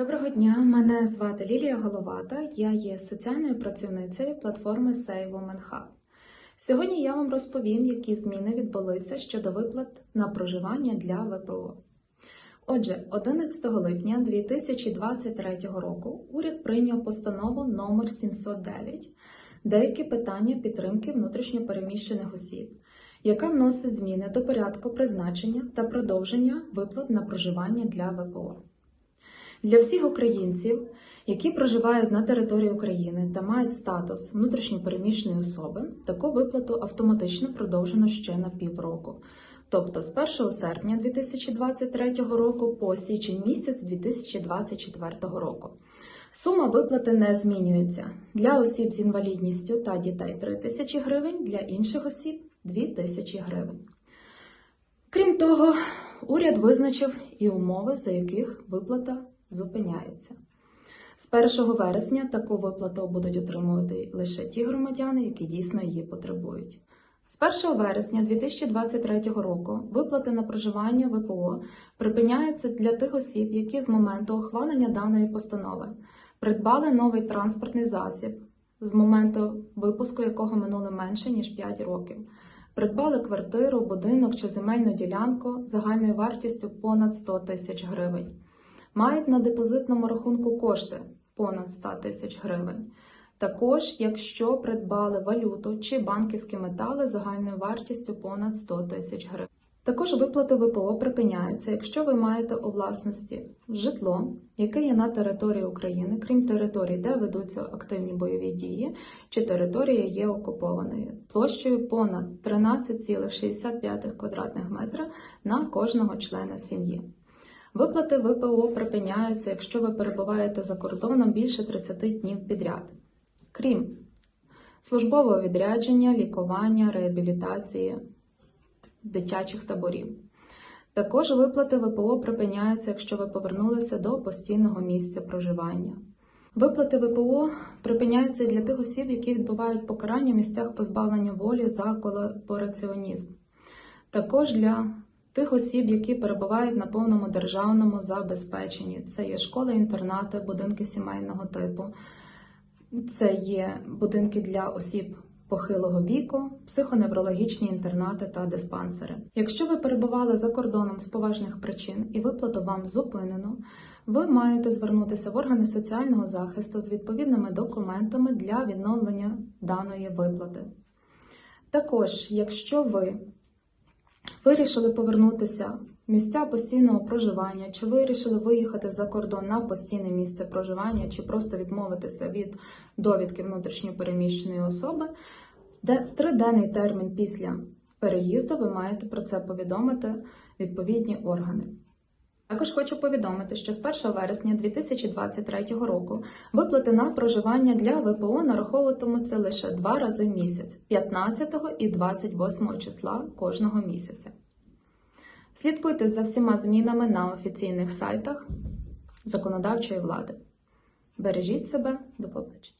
Доброго дня, мене звати Лілія Головата. Я є соціальною працівницею платформи Save Women Hub. Сьогодні я вам розповім, які зміни відбулися щодо виплат на проживання для ВПО. Отже, 11 липня 2023 року уряд прийняв постанову номер 709 деякі питання підтримки внутрішньопереміщених осіб, яка вносить зміни до порядку призначення та продовження виплат на проживання для ВПО. Для всіх українців, які проживають на території України та мають статус внутрішньопереміщеної особи, таку виплату автоматично продовжено ще на півроку. Тобто з 1 серпня 2023 року по січень місяць 2024 року. Сума виплати не змінюється. Для осіб з інвалідністю та дітей 3 тисячі гривень, для інших осіб 2 тисячі гривень. Крім того, уряд визначив і умови, за яких виплата зупиняється. З 1 вересня таку виплату будуть отримувати лише ті громадяни, які дійсно її потребують. З 1 вересня 2023 року виплати на проживання ВПО припиняються для тих осіб, які з моменту ухвалення даної постанови придбали новий транспортний засіб, з моменту випуску якого минуло менше ніж 5 років, придбали квартиру, будинок чи земельну ділянку загальною вартістю понад 100 тисяч гривень, мають на депозитному рахунку кошти понад 100 тисяч гривень. Також, якщо придбали валюту чи банківські метали загальною вартістю понад 100 тисяч гривень. Також виплати ВПО припиняються, якщо ви маєте у власності житло, яке є на території України, крім територій, де ведуться активні бойові дії, чи територія є окупованою, площею понад 13,65 квадратних метра на кожного члена сім'ї. Виплати ВПО припиняються, якщо ви перебуваєте за кордоном більше 30 днів підряд крім службового відрядження, лікування, реабілітації, дитячих таборів. Також виплати ВПО припиняються, якщо ви повернулися до постійного місця проживання. Виплати ВПО припиняються для тих осіб, які відбувають покарання в місцях позбавлення волі за колабораціонізм. Також для тих осіб, які перебувають на повному державному забезпеченні. Це є школи-інтернати, будинки сімейного типу. Це є будинки для осіб похилого віку, психоневрологічні інтернати та диспансери. Якщо ви перебували за кордоном з поважних причин і виплату вам зупинено, ви маєте звернутися в органи соціального захисту з відповідними документами для відновлення даної виплати. Також, якщо ви вирішили повернутися в місця постійного проживання, чи вирішили виїхати за кордон на постійне місце проживання, чи просто відмовитися від довідки внутрішньопереміщеної особи, де триденний термін після переїзду ви маєте про це повідомити відповідні органи. Також хочу повідомити, що з 1 вересня 2023 року виплати на проживання для ВПО нараховуватимуться лише два рази в місяць 15 і 28 числа кожного місяця. Слідкуйте за всіма змінами на офіційних сайтах законодавчої влади. Бережіть себе, до побачення.